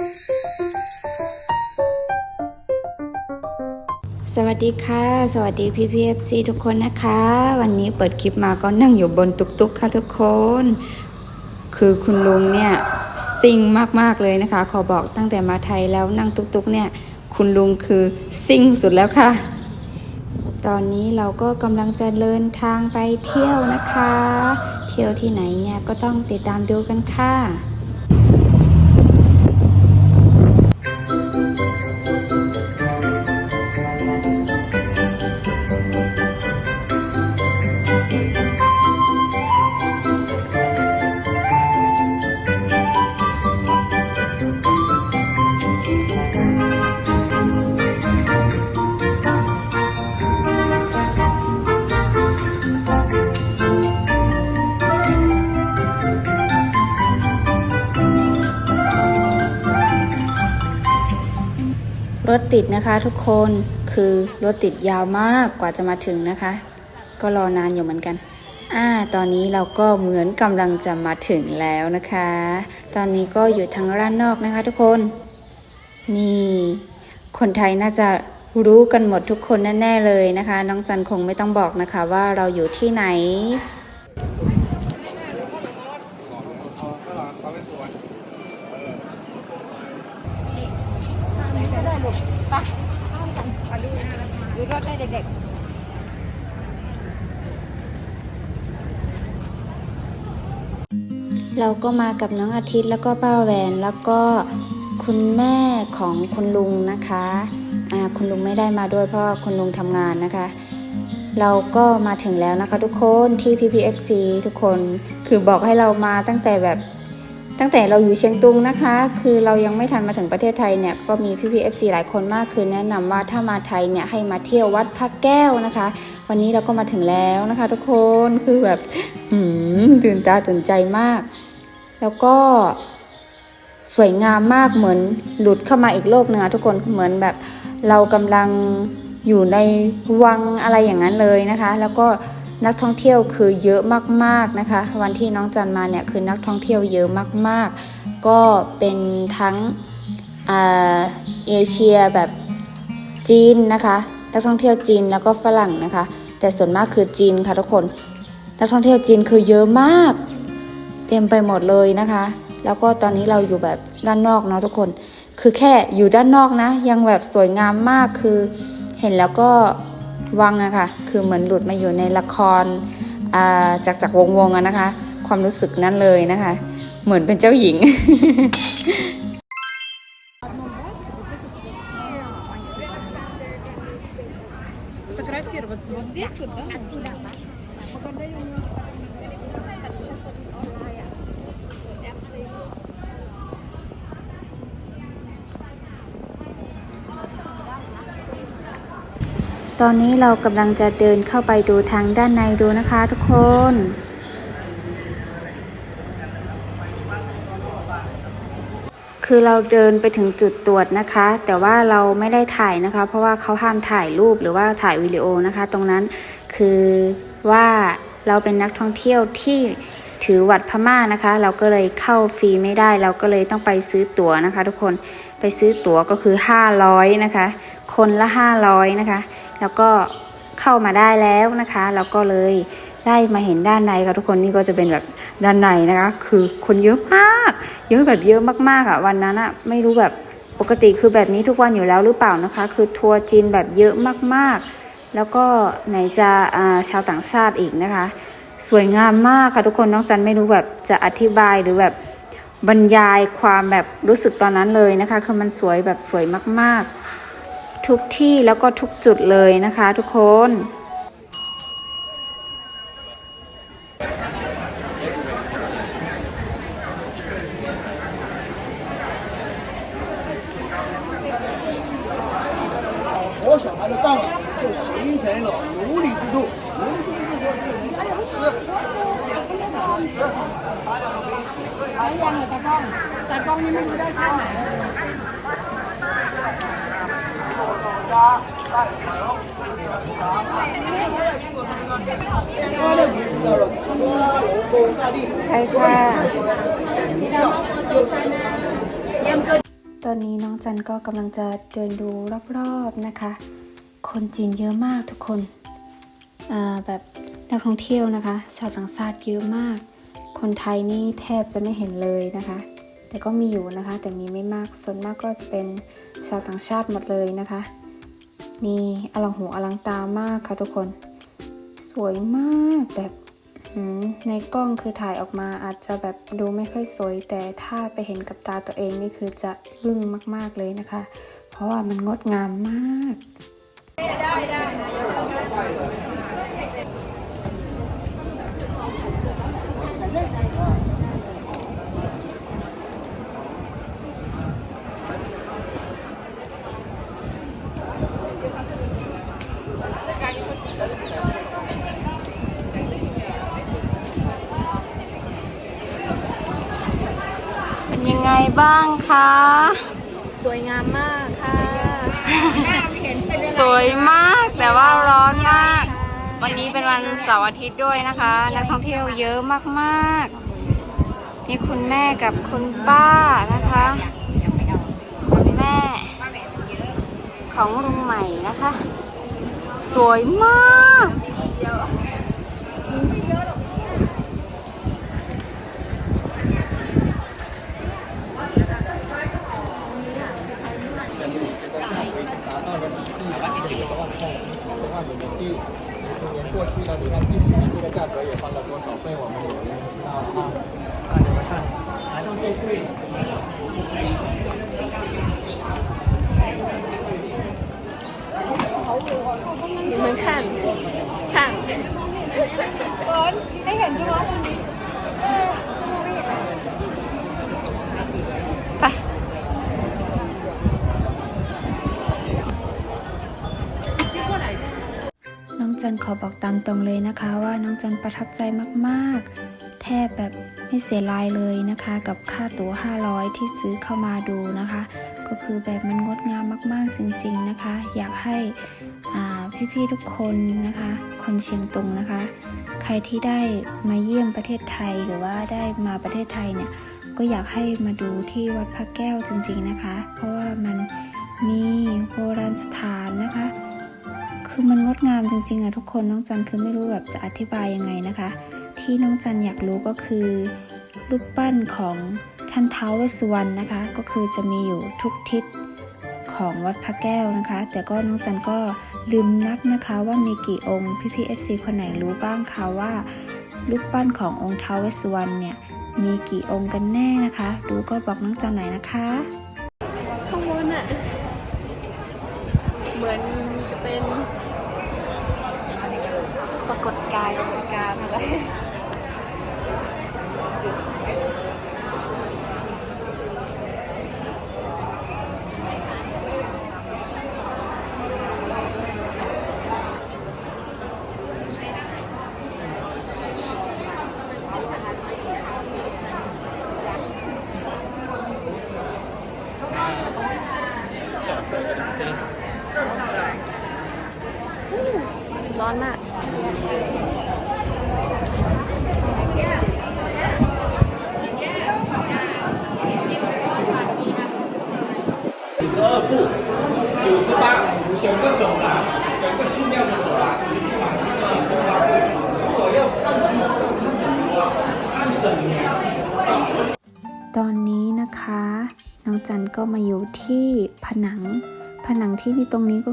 สวัสดีค่ะ สวัสดีพี่พีเอฟซีทุกคนนะคะ วันนี้เปิดคลิปมาก็นั่งอยู่บนตุกตุกค่ะทุกคน คือคุณลุงเนี่ยซิ่งมากๆเลยนะคะ ขอบอกตั้งแต่มาไทยแล้วนั่งตุกตุกเนี่ย คุณลุงคือซิ่งสุดแล้วค่ะ ตอนนี้เราก็กำลังจะเดินทางไปเที่ยวนะคะ เที่ยวที่ไหนเนี่ยก็ต้องติดตามดูกันค่ะ ติดนะคะทุกคนคือรถติดยาวมากกว่าจะมาถึงนะคะ ก็รอนานอยู่เหมือนกันอ่าตอนนี้เราก็เหมือนกำลังจะมาถึงแล้วนะคะ ตอนนี้ก็อยู่ทางร้านนอกนะคะทุกคน นี่ คนไทยน่าจะรู้กันหมดทุกคนแน่ๆเลยนะคะ น้องจันคงไม่ต้องบอกนะคะว่าเราอยู่ที่ไหน ดูรถได้เด็ก เราก็มากับน้องอาทิตย์แล้วก็ป้าแหวนแล้วก็คุณแม่ของคุณลุงนะคะคุณลุงไม่ได้มาด้วยเพราะคุณลุงทำงานนะคะ เราก็มาถึงแล้วนะคะทุกคนที่ PPFC ทุกคนคือบอกให้เรามาตั้งแต่แบบตั้งแต่เราอยู่เชียงตุงนะคะ คือเรายังไม่ทันมาถึงประเทศไทยเนี่ย ก็มี PPFC หลายคนมาก คือแนะนำว่าถ้ามาไทยเนี่ยให้มาเที่ยววัดพระแก้วนะคะ วันนี้เราก็มาถึงแล้วนะคะ ทุกคน คือแบบหืมตื่นตาตื่นใจมาก แล้วก็สวยงามมากเหมือนหลุดเข้ามาอีกโลกหนึ่งทุกคนเหมือนแบบเรากำลังอยู่ในวังอะไรอย่างนั้นเลยนะคะ แล้วก็นักท่องเที่ยวคือเยอะมากๆนะคะ วันที่น้องจันมาเนี่ยคือนักท่องเที่ยวเยอะมากๆ ก็เป็นทั้งเอเชียแบบจีนนะคะนักท่องเที่ยวจีนแล้วก็ฝรั่งนะคะ แต่ส่วนมากคือจีนค่ะทุกคนนักท่องเที่ยวจีนคือเยอะมาก เต็มไปหมดเลยนะคะ แล้วก็ตอนนี้เราอยู่แบบด้านนอกเนาะทุกคน คือแค่อยู่ด้านนอกนะ ยังแบบสวยงามมากคือเห็นแล้วก็วังอะค่ะ คือเหมือนหลุดมาอยู่ในละครอ่าจากจากวงวงอะนะคะ ความรู้สึกนั้นเลยนะคะ เหมือนเป็นเจ้าหญิง ตอนนี้เรากำลังจะเดินเข้าไปดูทางด้านในดูนะคะทุกคน คือเราเดินไปถึงจุดตรวจนะคะ แต่ว่าเราไม่ได้ถ่ายนะคะ เพราะว่าเขาห้ามถ่ายรูปหรือว่าถ่ายวิดีโอนะคะ ตรงนั้นคือว่าเราเป็นนักท่องเที่ยวที่ถือวัดพม่านะคะ เราก็เลยเข้าฟรีไม่ได้ เราก็เลยต้องไปซื้อตั๋วนะคะ ทุกคนไปซื้อตั๋วก็คือ 500 นะคะ คนละ 500 นะคะ แล้วก็เข้ามาได้แล้วนะคะ แล้วก็เลยได้มาเห็นด้านในค่ะทุกคนนี่ก็จะเป็นแบบด้านในนะคะ คือคนเยอะมาก เยอะแบบเยอะมากๆอะวันนั้นอะไม่รู้แบบปกติคือแบบนี้ทุกวันอยู่แล้วหรือเปล่านะคะ คือทัวร์จีนแบบเยอะมากๆ แล้วก็ไหนจะชาวต่างชาติอีกนะคะ สวยงามมากค่ะทุกคนน้องจันไม่รู้แบบจะอธิบายหรือแบบบรรยายความแบบรู้สึกตอนนั้นเลยนะคะ คือมันสวยแบบสวยมากๆ ทุกที่แล้วก็ทุกจุดเลยนะคะ ทุกคน 活小孩的大脑就形成了如理之柱。如理之柱说是能想十、十点、十，大家都可以。 ใช้ยังเลยตากล้อง ตอนนี้น้องจันก็กำลังจะเดินดูรอบๆนะคะ คนจีนเยอะมากทุกคนแบบนักท่องเที่ยวนะคะ ชาวต่างชาติเยอะมาก คนไทยนี่แทบจะไม่เห็นเลยนะคะ แต่ก็มีอยู่นะคะ แต่มีไม่มากส่วนมากก็จะเป็นชาวต่างชาติหมดเลยนะคะ นี่อลังหูอลังตามากค่ะทุกคน สวยมากแบบในกล้องคือถ่ายออกมาอาจจะแบบดูไม่ค่อยสวย แต่ถ้าไปเห็นกับตาตัวเองนี่คือจะอึ้งมาก ๆเลยนะคะ เพราะว่ามันงดงามมากเป็น บ้างคะ สวยงามมากค่ะสวยมากแต่ว่าร้อนมาก วันนี้เป็นวันเสาร์อาทิตย์ด้วยนะคะ นักท่องเที่ยวเยอะมากๆ มีคุณแม่กับคุณป้านะคะ คุณแม่ ของลุงใหม่นะคะ สวยมากามตรงเลยนะคะว่าน้องจันประทับใจมากๆ แทบแบบไม่เสียรายเลยนะคะ กับค่าตั๋ว 500 ที่ซื้อเข้ามาดูนะคะ ก็คือแบบมันงดงามมากๆจริง ๆนะคะ อยากให้พี่ๆทุกคนนะคะ คนเชียงตุงนะคะ ใครที่ได้มาเยี่ยมประเทศไทยหรือว่าได้มาประเทศไทยเนี่ยก็อยากให้มาดูที่วัดพระแก้วจริง ๆนะคะ เพราะว่ามันมีโบราณสถานนะคะ คือมันงดงามจริงๆอะทุกคนน้องจันคือไม่รู้แบบจะอธิบายยังไงนะคะ ที่น้องจันอยากรู้ก็คือรูปปั้นของท่านเท้าวเวสสุวรรณนะคะ ก็คือจะมีอยู่ทุกทิศของวัดพระแก้วนะคะ แต่ก็น้องจันก็ลืมนับนะคะว่ามีกี่องค์พี่ๆ FC คนไหนรู้บ้างคะว่ารูปปั้นขององค์เท้าวเวสสุวรรณเนี่ยมีกี่องค์กันแน่นะคะ ดูก็บอกน้องจันหน่อยนะคะ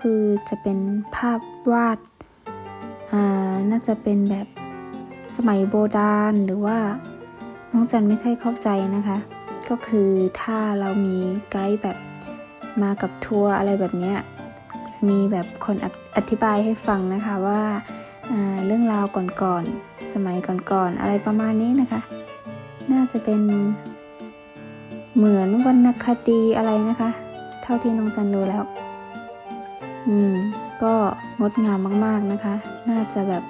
คือจะเป็นภาพวาดอ่าน่าจะเป็นแบบสมัยโบราณหรือว่าน้องจันไม่ค่อยเข้าใจนะคะ ก็คือถ้าเรามีไกด์แบบมากับทัวร์อะไรแบบนี้จะมีแบบคนอธิอธิบายให้ฟังนะคะว่าาเรื่องราวก่อนๆสมัยก่อนๆอะไรประมาณนี้นะคะ น่าจะเป็นเหมือนวรรณคดีอะไรนะคะ เท่าที่น้องจันดูแล้ว อืมก็งดงามมากๆนะคะ น่าจะแบบ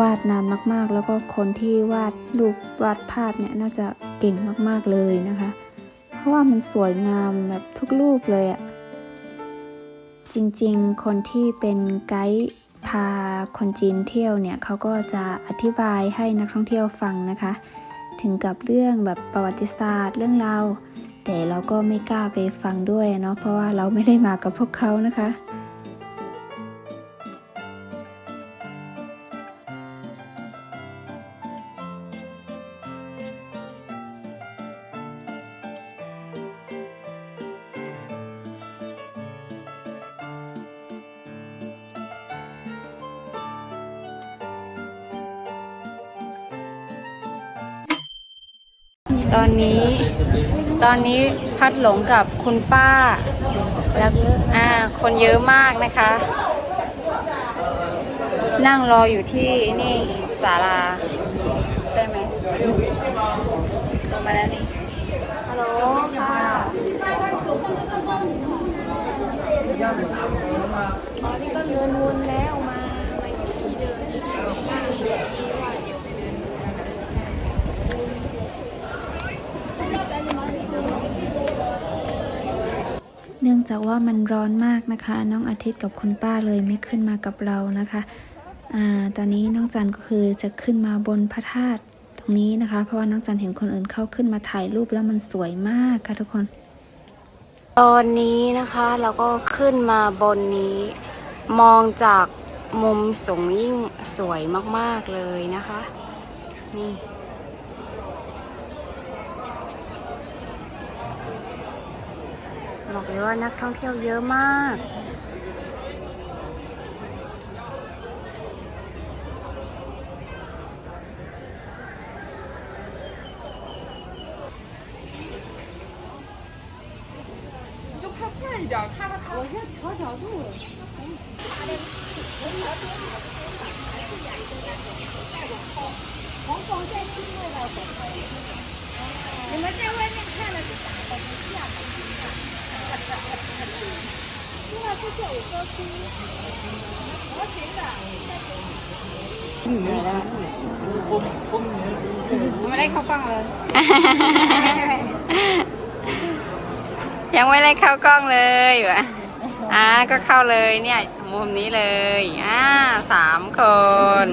วาดนานมากๆ แล้วก็คนที่วาดรูปวาดภาพเนี่ยน่าจะเก่งมากๆเลยนะคะ เพราะว่ามันสวยงามแบบทุกรูปเลยอะจริงๆ คนที่เป็นไกด์พาคนจีนเที่ยวเนี่ยเขาก็จะอธิบายให้นักท่องเที่ยวฟังนะคะ ถึงกับเรื่องแบบประวัติศาสตร์เรื่องราวแต่เราก็ไม่กล้าไปฟังด้วยเนาะเพราะว่าเราไม่ได้มากับพวกเขานะคะ ตอนนี้ตอนนี้พัดหลงกับคุณป้า แล้วอ่าคนเยอะมากนะคะ นั่งรออยู่ที่นี่ศาลาใช่ไหมลงมาแล้วนี่ฮัลโหลค่ะตอนนี้ก็เดินวนแล้วมา มาอยู่ที่เดิมที่ว่าเดี๋ยวไปเดินดูนั่นน่ะ เนื่องจากว่ามันร้อนมากนะคะ น้องอาทิตย์กับคุณป้าเลยไม่ขึ้นมากับเรานะคะอ่าตอนนี้น้องจันก็คือจะขึ้นมาบนพระธาตุตรงนี้นะคะ เพราะว่าน้องจันเห็นคนอื่นเข้าขึ้นมาถ่ายรูปแล้วมันสวยมากค่ะทุกคน ตอนนี้นะคะเราก็ขึ้นมาบนนี้ มองจากมุมสูงยิ่งสวยมากๆเลยนะคะ นี่ บอกเลยว่านักท่องเที่ยวเยอะมาก ไม่ได้เข้ากล้องเลย ยังไม่ได้เข้ากล้องเลยวะอ่าก็เข้าเลยเนี่ย มุมนี้เลยอ่าสามคน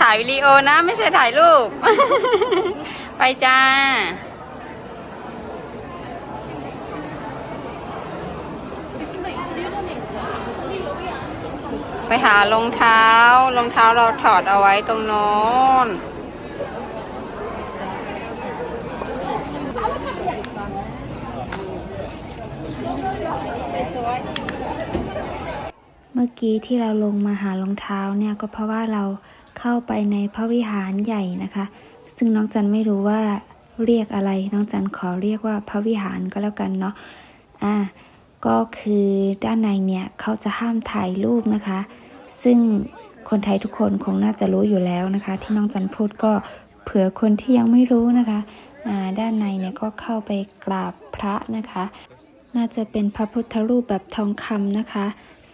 ถ่ายวิดีโอนะไม่ใช่ถ่ายรูป ไปจ้า หารองเท้ารองเท้าเราถอดเอาไว้ตรงโน้นเมื่อกี้ที่เราลงมาหารองเท้าเนี่ยก็เพราะว่าเราเข้าไปในพระวิหารใหญ่นะคะ ซึ่งน้องจันไม่รู้ว่าเรียกอะไร น้องจันขอเรียกว่าพระวิหารก็แล้วกันเนาะอ่าก็คือด้านในเนี่ยเขาจะห้ามถ่ายรูปนะคะ ซึ่งคนไทยทุกคนคงน่าจะรู้อยู่แล้วนะคะ ที่น้องจันพูดก็เผื่อคนที่ยังไม่รู้นะคะด้านในเนี่ยก็เข้าไปกราบพระนะคะ น่าจะเป็นพระพุทธรูปแบบทองคำนะคะ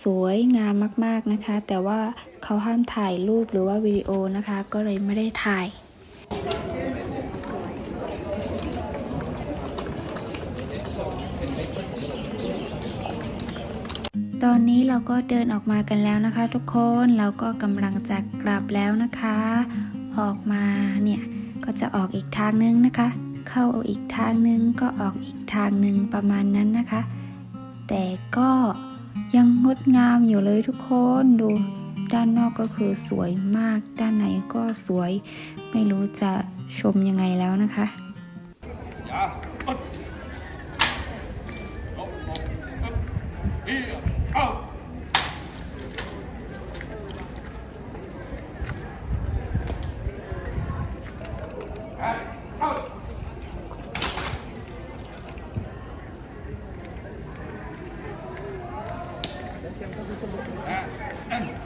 สวยงามมากๆนะคะ แต่ว่าเขาห้ามถ่ายรูปหรือว่าวิดีโอนะคะ ก็เลยไม่ได้ถ่าย ตอนนี้เราก็เดินออกมากันแล้วนะคะ ทุกคนเราก็กำลังจะกลับแล้วนะคะ ออกมาเนี่ยก็จะออกอีกทางนึงนะคะ เข้าอีกทางนึงก็ออกอีกทางนึงประมาณนั้นนะคะ แต่ก็ยังงดงามอยู่เลยทุกคนดูด้านนอกก็คือสวยมาก ด้านในก็สวย ไม่รู้จะชมยังไงแล้วนะคะ อ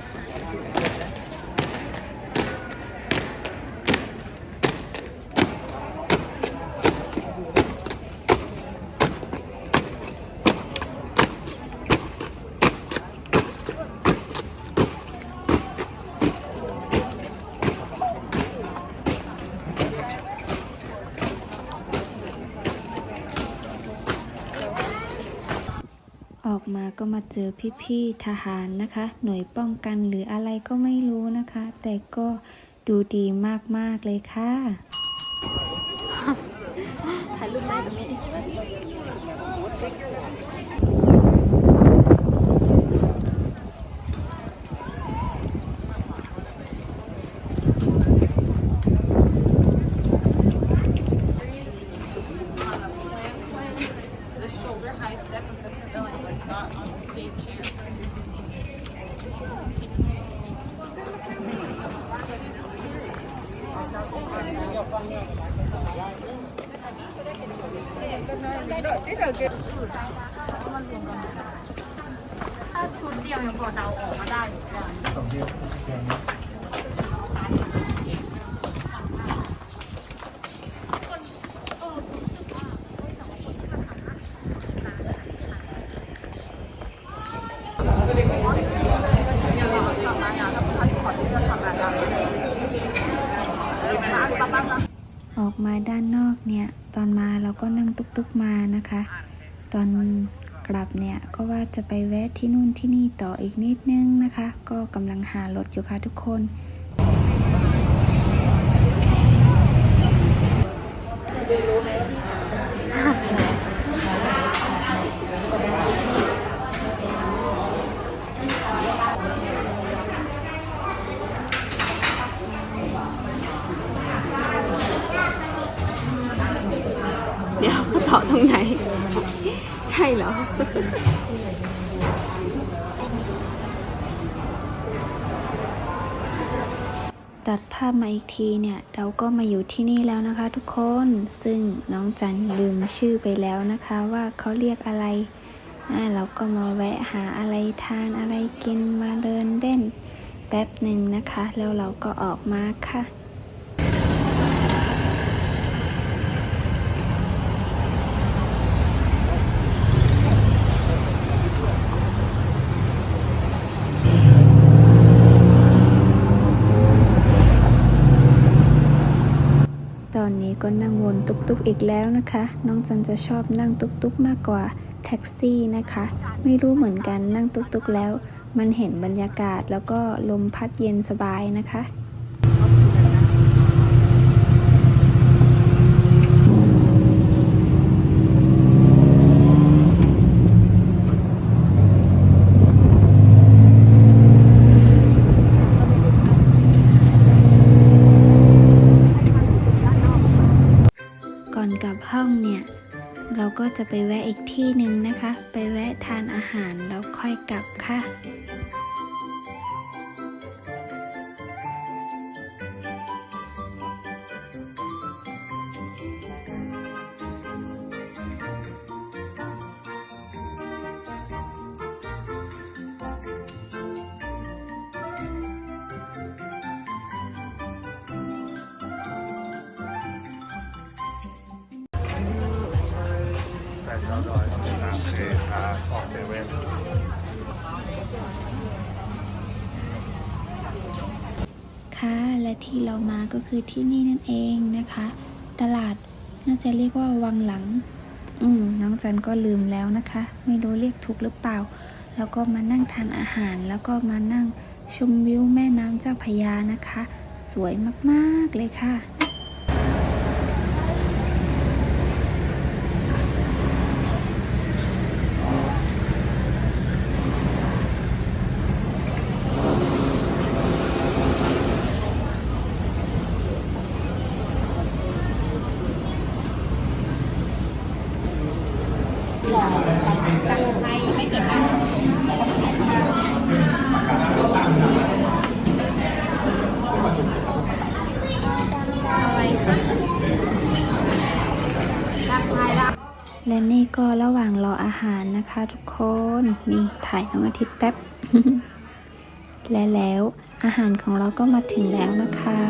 ก็มาเจอพี่ๆทหารนะคะ หน่วยป้องกันหรืออะไรก็ไม่รู้นะคะ แต่ก็ดูดีมากๆเลยค่ะถ่ายรูปได้ไหม เดียวยังพอเดาออกมาได้อยู่จ้ะออกมาด้านนอกเนี่ย ตอนมาเราก็นั่งตุ๊กๆมานะคะ ตอนกลับเนี่ยก็ว่า จะไปแวะที่นู่นที่นี่ต่ออีกนิดนึงนะคะ ก็กำลังหารถอยู่ค่ะทุกคน ภาพมาอีกทีเนี่ย เราก็มาอยู่ที่นี่แล้วนะคะ ทุกคนซึ่งน้องจันลืมชื่อไปแล้วนะคะว่าเขาเรียกอะไรอ่าเราก็มาแวะหาอะไรทานอะไรกินมาเดินเล่นแป๊บหนึ่งนะคะ แล้วเราก็ออกมาค่ะ ก็นั่งวนตุกๆอีกแล้วนะคะ น้องจันจะชอบนั่งตุกๆมากกว่าแท็กซี่นะคะ ไม่รู้เหมือนกันนั่งตุกๆแล้ว มันเห็นบรรยากาศแล้วก็ลมพัดเย็นสบายนะคะ อีกที่หนึ่งนะคะ ไปแวะทานอาหารแล้วค่อยกลับค่ะ ค่ะและที่เรามาก็คือที่นี่นั่นเองนะคะ ตลาดน่าจะเรียกว่าวังหลัง อืมน้องจันก็ลืมแล้วนะคะ ไม่รู้เรียกถูกหรือเปล่า แล้วก็มานั่งทานอาหาร แล้วก็มานั่งชมวิวแม่น้ำเจ้าพยานะคะ สวยมากๆเลยค่ะ และนี่ ก็ระหว่างรออาหารนะคะทุกคนนี่ถ่ายน้องอาทิตย์แป๊บ และแล้วอาหารของเราก็มาถึงแล้วนะคะ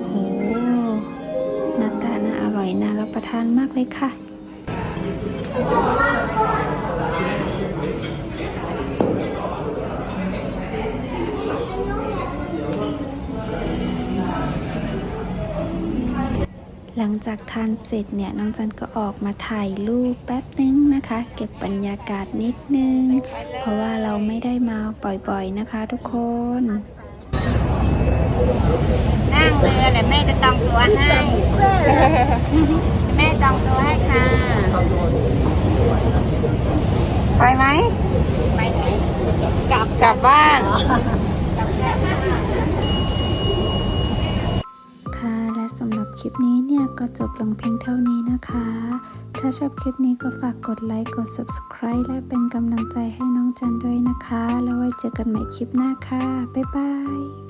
โอ้หน้าตาน่าอร่อยน่ารับประทานมากเลยค่ะ หลังจากทานเสร็จเนี่ยน้องจันก็ออกมาถ่ายรูปแป๊บนึงนะคะ เก็บบรรยากาศนิดนึง เพราะว่าเราไม่ได้มาบ่อยๆนะคะทุกคน นั่งเรือเดี๋ยวแม่จะจองตัวให้ แม่จองตัวให้ค่ะไปไหมไปไหมกลับกลับบ้าน คลิปนี้เนี่ยก็จบลงเพียงเท่านี้นะคะถถ้าชอบคลิปนี้ก็ฝากกดไลค์ กด subscribe และเป็นกำลังใจให้น้องจันด้วยนะคะ แล้วไว้เจอกันใหม่คลิปหน้าค่ะ บ๊ายบาย